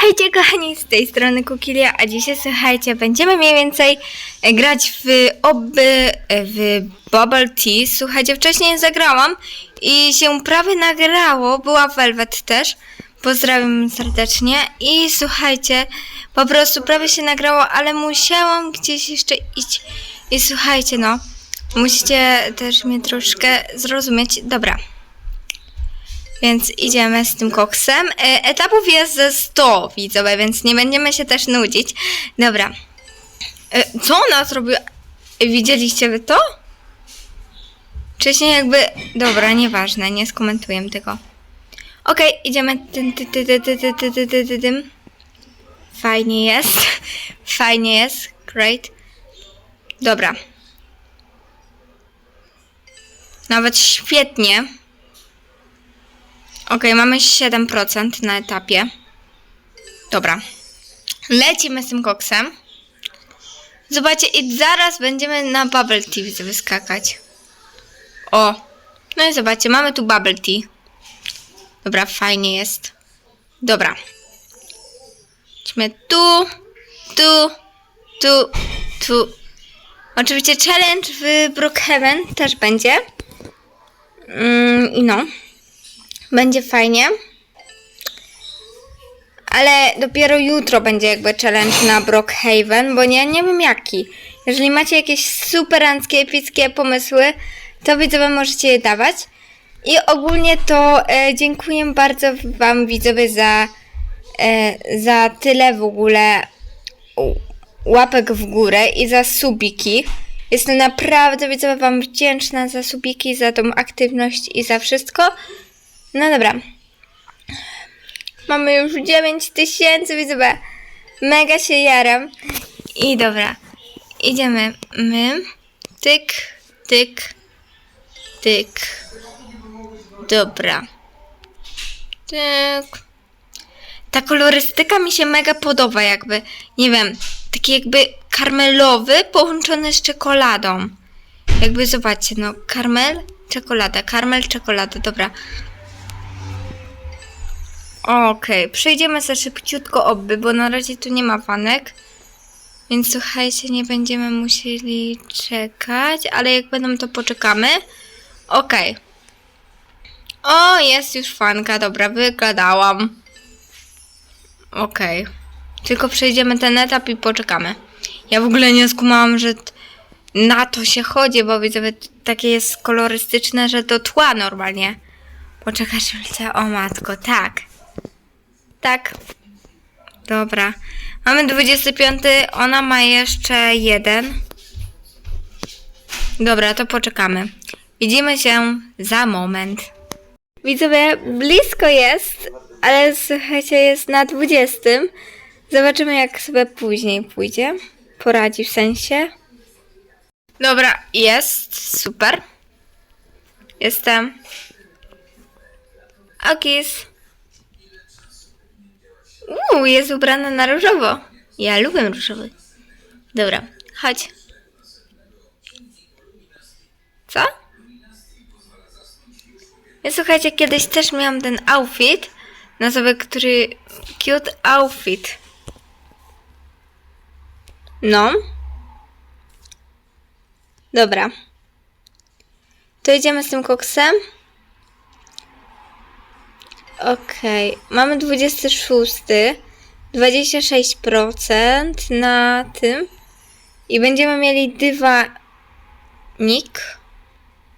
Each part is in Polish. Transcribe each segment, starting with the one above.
Hejcie kochani, z tej strony Kukilia, a dzisiaj słuchajcie, będziemy mniej więcej e, grać w oby, e, w Bubble Tea. Słuchajcie, wcześniej zagrałam i się prawie nagrało, była Velvet też, pozdrawiam serdecznie i słuchajcie, po prostu prawie się nagrało, ale musiałam gdzieś jeszcze iść i słuchajcie no, musicie też mnie troszkę zrozumieć, dobra. Więc idziemy z tym koksem. E, Etapów jest ze 100, widzowie, więc nie będziemy się też nudzić. Dobra. E, Co ona zrobiła? Widzieliście wy to? Wcześniej jakby... Dobra, nieważne, nie skomentuję tego. Okej, idziemy ty, tym. Fajnie jest. Fajnie jest. Great. Dobra. Nawet świetnie. Okej, mamy 7% na etapie. Dobra. Lecimy z tym koksem. Zobaczcie, i zaraz będziemy na Bubble Tea wyskakać. O. No i zobaczcie, mamy tu Bubble Tea. Dobra, fajnie jest. Dobra. Idźmy tu, tu, tu, tu. Oczywiście challenge w Brookhaven też będzie. Mm, no. Będzie fajnie. Ale dopiero jutro będzie jakby challenge na Brookhaven, bo nie, nie wiem jaki. Jeżeli macie jakieś superanckie, epickie pomysły, to widzowie możecie je dawać. I ogólnie to e, dziękuję bardzo Wam widzowie za, e, za tyle w ogóle łapek w górę i za subiki. Jestem naprawdę widzowie Wam wdzięczna za subiki, za tą aktywność i za wszystko. No dobra. Mamy już 9 tysięcy, widzowie. Mega się jaram. I dobra. Idziemy. My. Tyk, tyk, tyk. Dobra. Tyk. Ta kolorystyka mi się mega podoba, jakby, nie wiem, taki jakby karmelowy połączony z czekoladą. Jakby zobaczcie, no, karmel, czekolada, karmel, czekolada, dobra. Okej, przejdziemy za szybciutko obby, bo na razie tu nie ma wanek. Więc słuchajcie, nie będziemy musieli czekać, ale jak będą, to poczekamy. Okej. O, jest już fanka, dobra, wygadałam. Okej. Tylko przejdziemy ten etap i poczekamy. Ja w ogóle nie skumałam, że na to się chodzi, bo t- takie jest kolorystyczne, że to tła normalnie. Poczekasz, o matko, tak. Tak. Dobra. Mamy 25, ona ma jeszcze jeden. Dobra, to poczekamy. Widzimy się za moment. Widzowie, blisko jest, ale słuchajcie, jest na 20. Zobaczymy, jak sobie później pójdzie. Poradzi w sensie. Dobra, jest. Super. Jestem. Okis. Uuu, jest ubrana na różowo. Ja lubię różowy. Dobra, chodź. Co? Ja słuchajcie, kiedyś też miałam ten outfit. Na który... Cute outfit. No. Dobra. To idziemy z tym koksem. Okej, mamy 26, 26% na tym i będziemy mieli dywanik.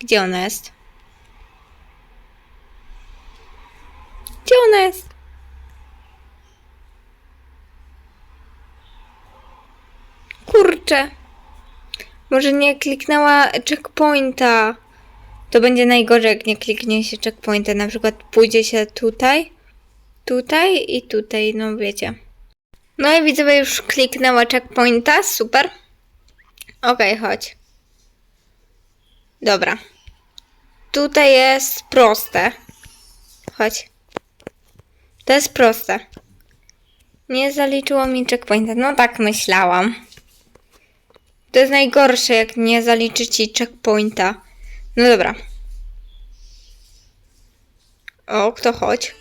Gdzie ona jest? Gdzie ona jest? Kurczę. Może nie kliknęła checkpointa. To będzie najgorzej, jak nie kliknie się checkpointa. Na przykład pójdzie się tutaj, tutaj i tutaj, no wiecie. No i widzowie już kliknęła checkpointa, super. Okej, chodź. Dobra. Tutaj jest proste. Chodź. To jest proste. Nie zaliczyło mi checkpointa. No tak myślałam. To jest najgorsze, jak nie zaliczy ci checkpointa. No dobra. O, kto chodź?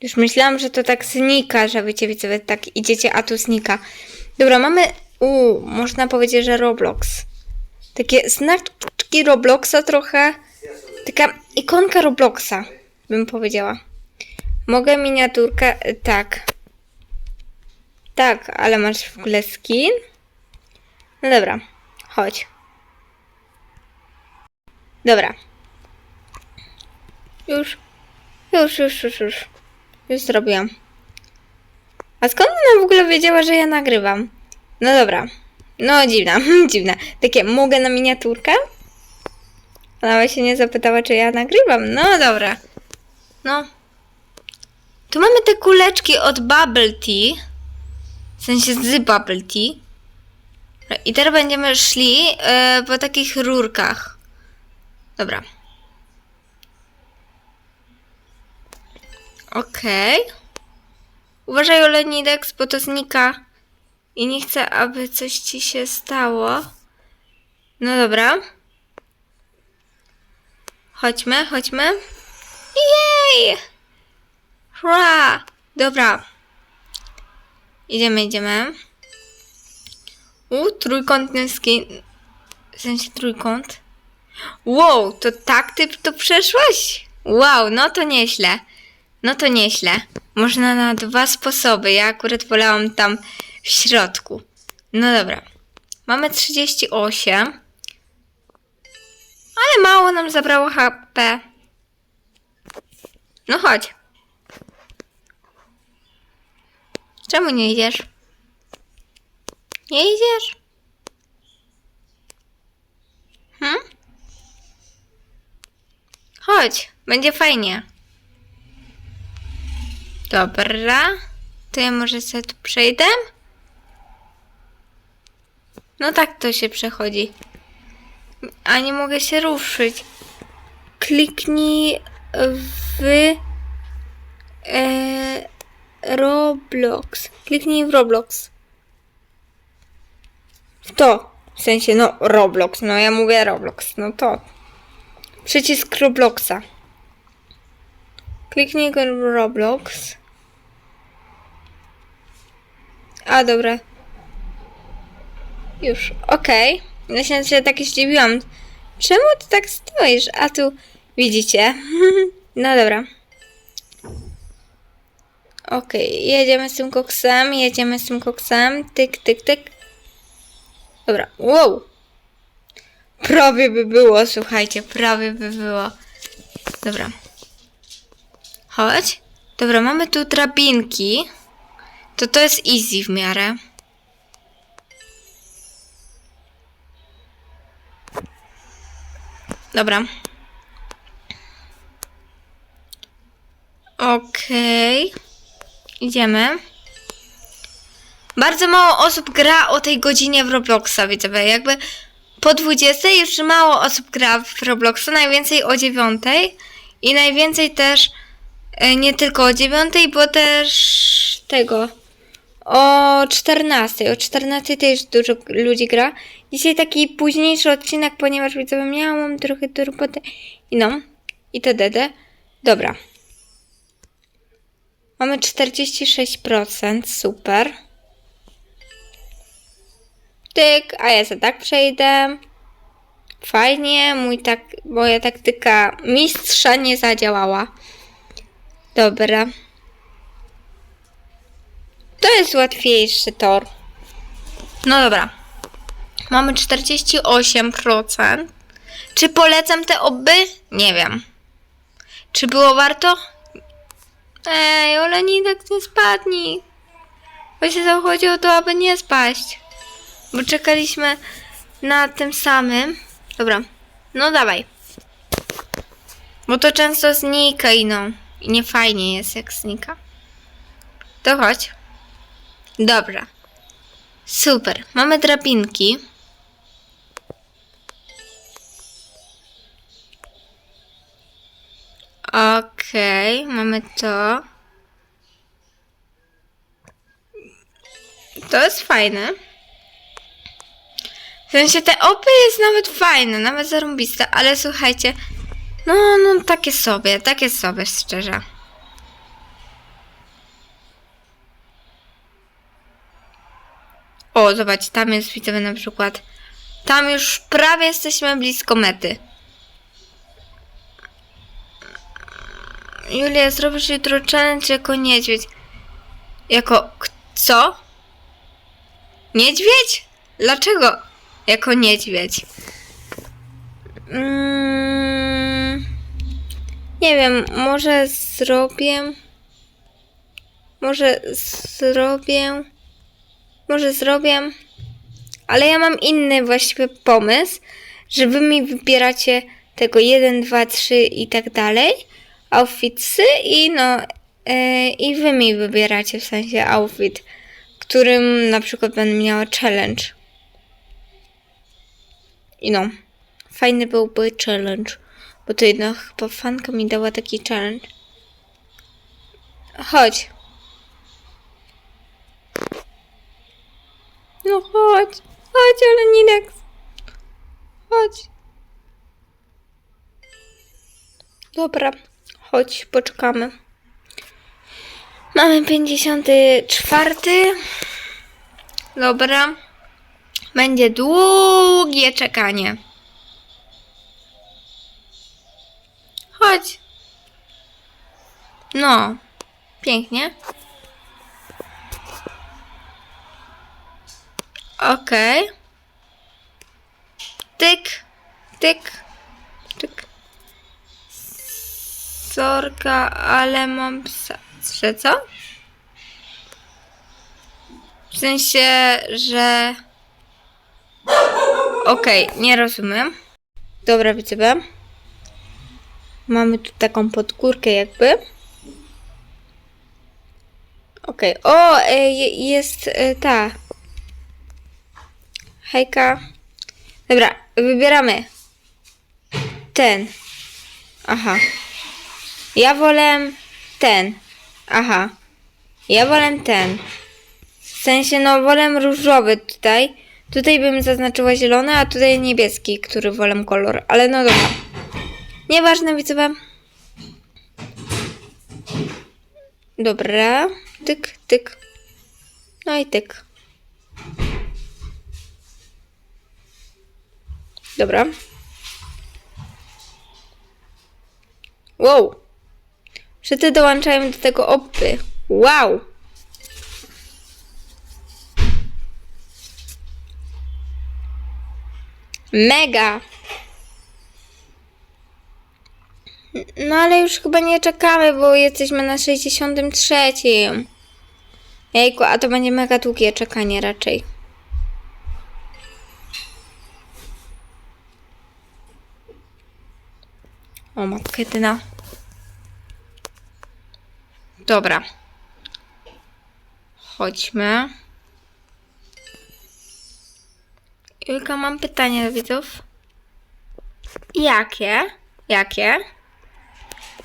Już myślałam, że to tak znika, że wiecie, widzowie, tak idziecie, a tu znika. Dobra, mamy, u, można powiedzieć, że Roblox. Takie znaczki Robloxa trochę. Taka ikonka Robloxa, bym powiedziała. Mogę miniaturkę, e, tak. Tak, ale masz w ogóle skin? No dobra, chodź. Dobra. Już, już, już, już, już. Już zrobiłam. A skąd ona w ogóle wiedziała, że ja nagrywam? No dobra. No dziwna, dziwna. Takie, mogę na miniaturkę? Ona się nie zapytała, czy ja nagrywam. No dobra. No. Tu mamy te kuleczki od Bubble Tea. W sensie z Bubble Tea. I teraz będziemy szli e, po takich rurkach. Dobra. Okej. Uważaj Olenidex, bo to znika. I nie chcę, aby coś ci się stało. No dobra. Chodźmy, chodźmy. Jej! Hurra! Dobra. Idziemy, idziemy. U, trójkątny skin. W sensie trójkąt. Wow, to tak ty to przeszłaś? Wow, no to nieźle. No to nieźle. Można na dwa sposoby. Ja akurat wolałam tam w środku. No dobra. Mamy 38. Ale mało nam zabrało HP. No chodź. Czemu nie idziesz? Nie idziesz? Hm? Chodź, będzie fajnie. Dobra. To ja może sobie tu przejdę? No tak to się przechodzi. A nie mogę się ruszyć. Kliknij w e, Roblox. Kliknij w Roblox. W to. W sensie, no, Roblox. No, ja mówię Roblox. No to. Przycisk Robloxa. Kliknij Roblox. A, dobra. Już, okej. Ja się, się tak zdziwiłam. Czemu ty tak stoisz? A tu widzicie. no dobra. Okej, jedziemy z tym koksem, jedziemy z tym koksem. Tyk, tyk, tyk. Dobra, wow. Prawie by było, słuchajcie, prawie by było. Dobra. Chodź. Dobra, mamy tu drabinki. To to jest easy w miarę. Dobra. Okej. Idziemy. Bardzo mało osób gra o tej godzinie w Robloxa, widzowie. Jakby po 20 już mało osób gra w Robloxa, najwięcej o 9 i najwięcej też e, nie tylko o 9, bo też tego o 14. O 14 też dużo ludzi gra. Dzisiaj taki późniejszy odcinek, ponieważ widzowie miałam trochę do roboty i no, i to dede. Dobra. Mamy 46%, super. A ja sobie tak przejdę. Fajnie, mój tak, moja taktyka mistrza nie zadziałała. Dobra. To jest łatwiejszy tor. No dobra. Mamy 48%. Czy polecam te oby? Nie wiem. Czy było warto? Ej, Olenik, nie spadnij. Właśnie chodzi o to, aby nie spaść. Bo czekaliśmy na tym samym. Dobra, no dawaj. Bo to często znika i no. I nie fajnie jest jak znika. To chodź. Dobra. Super. Mamy drabinki. Okej, mamy to. To jest fajne. W sensie te opy jest nawet fajne, nawet zarąbiste, ale słuchajcie, no, no takie sobie, takie sobie, szczerze. O, zobacz, tam jest widzowie na przykład. Tam już prawie jesteśmy blisko mety. Julia, zrobisz jutro challenge jako niedźwiedź. Jako... co? Niedźwiedź? Dlaczego? Jako niedźwiedź? Mm, nie wiem, może zrobię. Może zrobię. Może zrobię. Ale ja mam inny właściwy pomysł, że wy mi wybieracie tego 1, 2, 3 i tak dalej. Outfitsy i no. e, I wy mi wybieracie w sensie outfit, którym na przykład będę miała challenge. I no. Fajny byłby challenge. Bo to jedna chyba fanka mi dała taki challenge. Chodź. No chodź. Chodź, ale Ninex. Chodź. Dobra. Chodź, poczekamy. Mamy 54. Dobra. Będzie długie czekanie. Chodź. No. Pięknie. Okej. Tyk. Tyk. Tyk. Sorka, ale mam psa. Że co? W sensie, że... Okej, nie rozumiem. Dobra, widzowie. Mamy tu taką podgórkę jakby. Okej. O, e, je- jest e, ta. Hejka. Dobra, wybieramy. Ten. Aha. Ja wolę ten. Aha. Ja wolę ten. W sensie, no, wolę różowy tutaj. Tutaj bym zaznaczyła zielony, a tutaj niebieski, który wolę kolor. Ale no dobra. Nieważne, widzowie. Dobra. Tyk, tyk. No i tyk. Dobra. Wow. Wszyscy dołączają do tego obby. Wow. Mega. No ale już chyba nie czekamy, bo jesteśmy na 63. Jejku, a to będzie mega długie czekanie raczej. O matko jedyna. Dobra. Chodźmy. Julka, mam pytanie do widzów. Jakie? Jakie?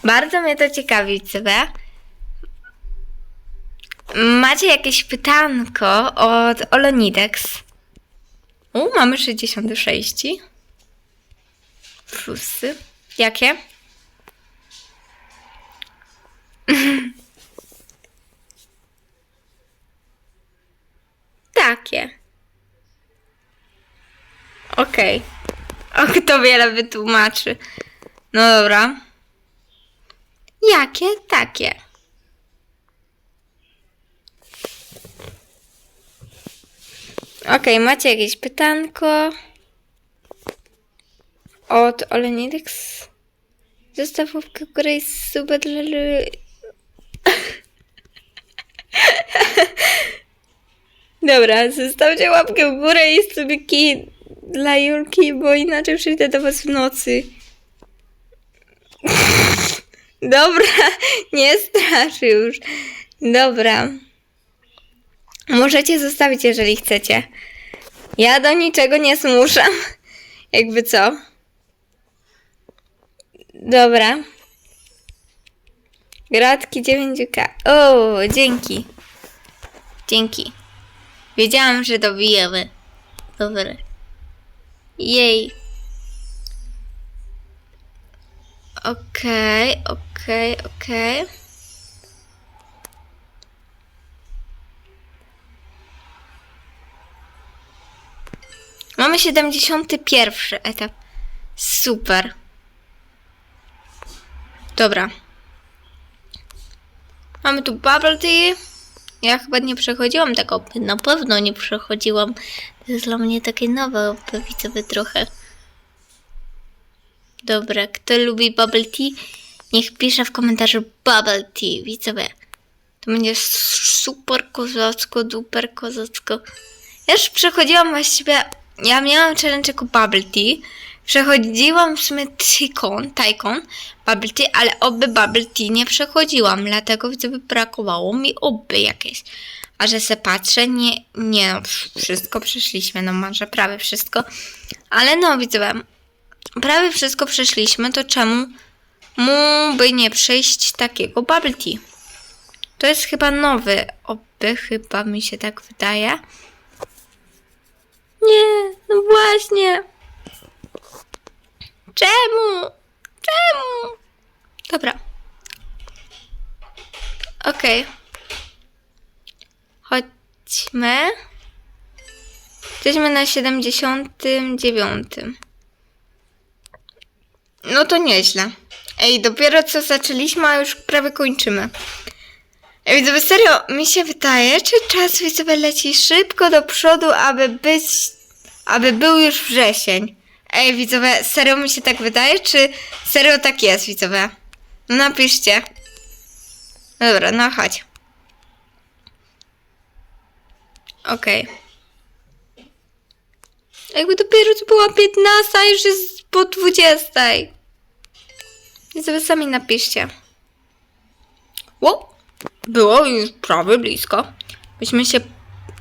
Bardzo mnie to ciekawi, sobie. Macie jakieś pytanko od Olonidex? U, mamy 66. Plusy. Jakie? Takie. Okej. Och, to wiele wytłumaczy. No dobra. Jakie? Takie. Okej, macie jakieś pytanko? Od Olenidex? Zostaw łapkę w górę i suba dla... Dobra, zostawcie łapkę w górę i subiki dla Julki, bo inaczej przyjdę do was w nocy. Dobra, nie strasz już. Dobra. Możecie zostawić, jeżeli chcecie. Ja do niczego nie zmuszam. Jakby co? Dobra. Gratki 9K. O, dzięki. Dzięki. Wiedziałam, że dobijemy. Dobra. Jej. Okej, okej, okej. Mamy 71 etap. Super. Dobra. Mamy tu bubble tea. Ja chyba nie przechodziłam tego. Na pewno nie przechodziłam. Jest dla mnie takie nowe opy, widzowie trochę. Dobra, kto lubi bubble tea? Niech pisze w komentarzu bubble tea, widzowie. To będzie super kozacko, duper kozacko. Ja już przechodziłam właściwie, ja miałam challenge jako bubble tea. Przechodziłam w sumie Tycoon, Tycoon, Bubble Tea, ale oby Bubble Tea nie przechodziłam, dlatego widzowie brakowało mi oby jakieś. A że se patrzę, nie, nie no, wszystko przeszliśmy, no może prawie wszystko. Ale no widzowie, prawie wszystko przeszliśmy, to czemu mu by nie przejść takiego Bubble Tea? To jest chyba nowy oby, chyba mi się tak wydaje. Nie, no właśnie. Czemu? Czemu? Dobra. Okej. Chodźmy. Jesteśmy na 79. No to nieźle. Ej, dopiero co zaczęliśmy, a już prawie kończymy. Ej, widzowie, serio, mi się wydaje, czy czas widzowie leci szybko do przodu, aby być, aby był już wrzesień. Ej, widzowie, serio mi się tak wydaje, czy serio tak jest, widzowie? No napiszcie. Dobra, no chodź. Okej. Jakby dopiero to była 15, a już jest po 20. Widzowie, sami napiszcie. Wow, było już prawie blisko. Byśmy się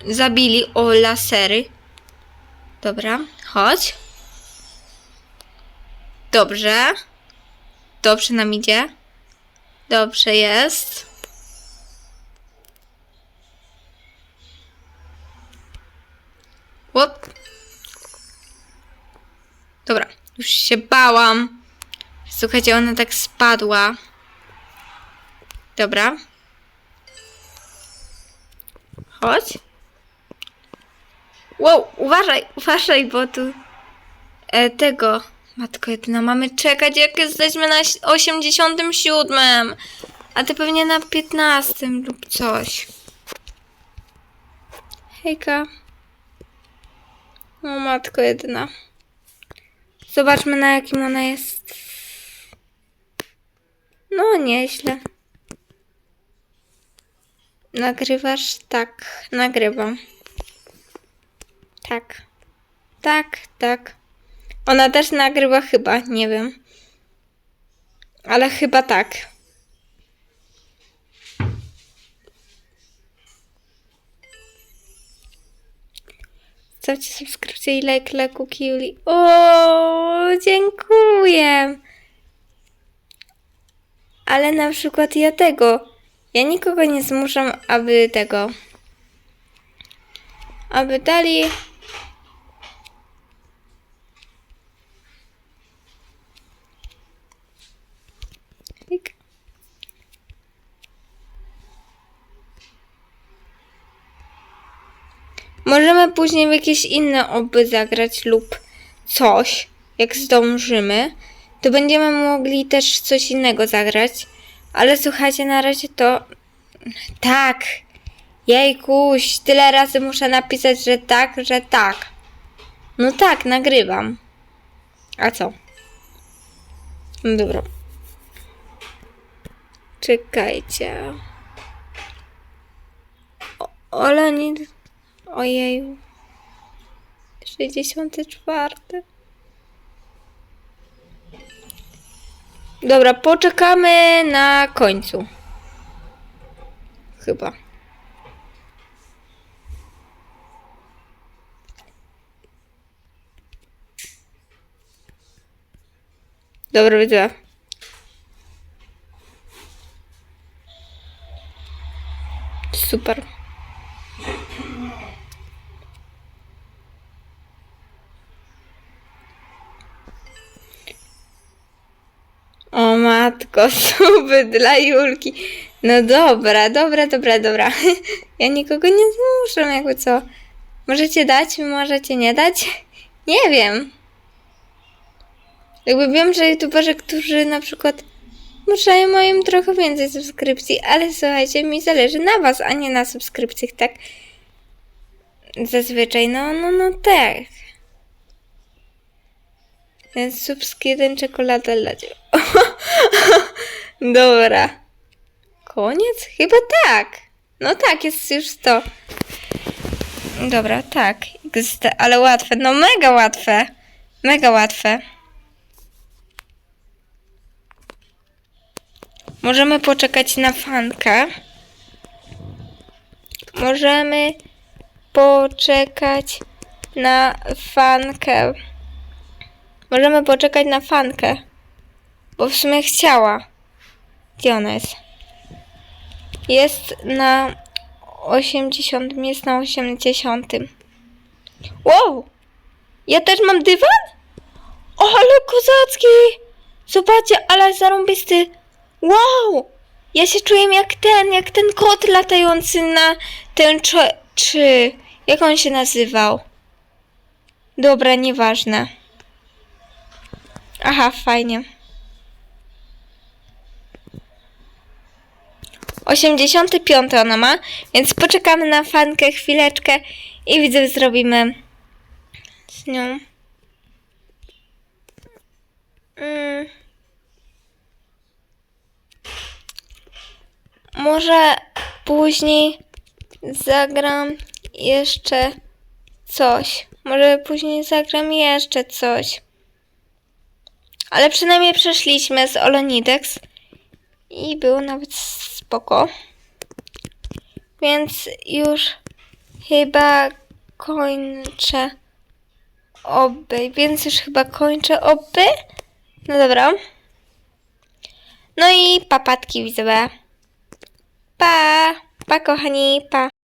zabili o lasery. Dobra, chodź. Dobrze. Dobrze nam idzie. Dobrze jest. Łop. Dobra, już się bałam. Słuchajcie, ona tak spadła. Dobra. Chodź. Wow, uważaj, uważaj, bo tu e, tego. Matko jedyna, mamy czekać, jak jesteśmy na 87, a ty pewnie na 15 lub coś. Hejka. O matko jedyna. Zobaczmy na jakim ona jest. No, nieźle. Nagrywasz? Tak, nagrywam. Tak. Tak, tak. Ona też nagrywa chyba, nie wiem. Ale chyba tak. Zostawcie subskrypcję i like dla Kukiuli. O, dziękuję. Ale na przykład ja tego. Ja nikogo nie zmuszam, aby tego. Aby dali Możemy później w jakieś inne oby zagrać lub coś, jak zdążymy, to będziemy mogli też coś innego zagrać. Ale słuchajcie, na razie to tak. Jejkuś, tyle razy muszę napisać, że tak, że tak. No tak, nagrywam. A co? No dobra. Czekajcie. O, Olenid. Ojeju. 64. Dobra, poczekamy na końcu. Chyba. Dobra, widzę. Super. Matko, suby dla Julki. No dobra, dobra, dobra, dobra. Ja nikogo nie zmuszam, jakby co. Możecie dać, możecie nie dać. Nie wiem. Jakby wiem, że youtuberzy, którzy na przykład mają mają trochę więcej subskrypcji, ale słuchajcie, mi zależy na was, a nie na subskrypcjach, tak? Zazwyczaj, no, no, no tak. Więc subski jeden czekolada dla. Dobra. Koniec? Chyba tak. No tak, jest już 100. Dobra, tak. Ale łatwe. No mega łatwe. Mega łatwe. Możemy poczekać na fankę. Możemy poczekać na fankę. Możemy poczekać na fankę. Bo w sumie chciała. Gdzie ona jest? Jest na 80, jest na 80. Wow! Ja też mam dywan? O, ale kozacki! Zobaczcie, ale zarąbisty. Wow! Ja się czuję jak ten, jak ten kot latający na ten czy, jak on się nazywał? Dobra, nieważne. Aha, fajnie. 85 ona ma, więc poczekamy na fankę chwileczkę i widzę, zrobimy z nią. Mm. Może później zagram jeszcze coś. Może później zagram jeszcze coś. Ale przynajmniej przeszliśmy z Olonidex i było nawet spoko. Więc już chyba kończę oby, więc już chyba kończę oby. No dobra. No i papatki widzowie. Pa, pa kochani, pa.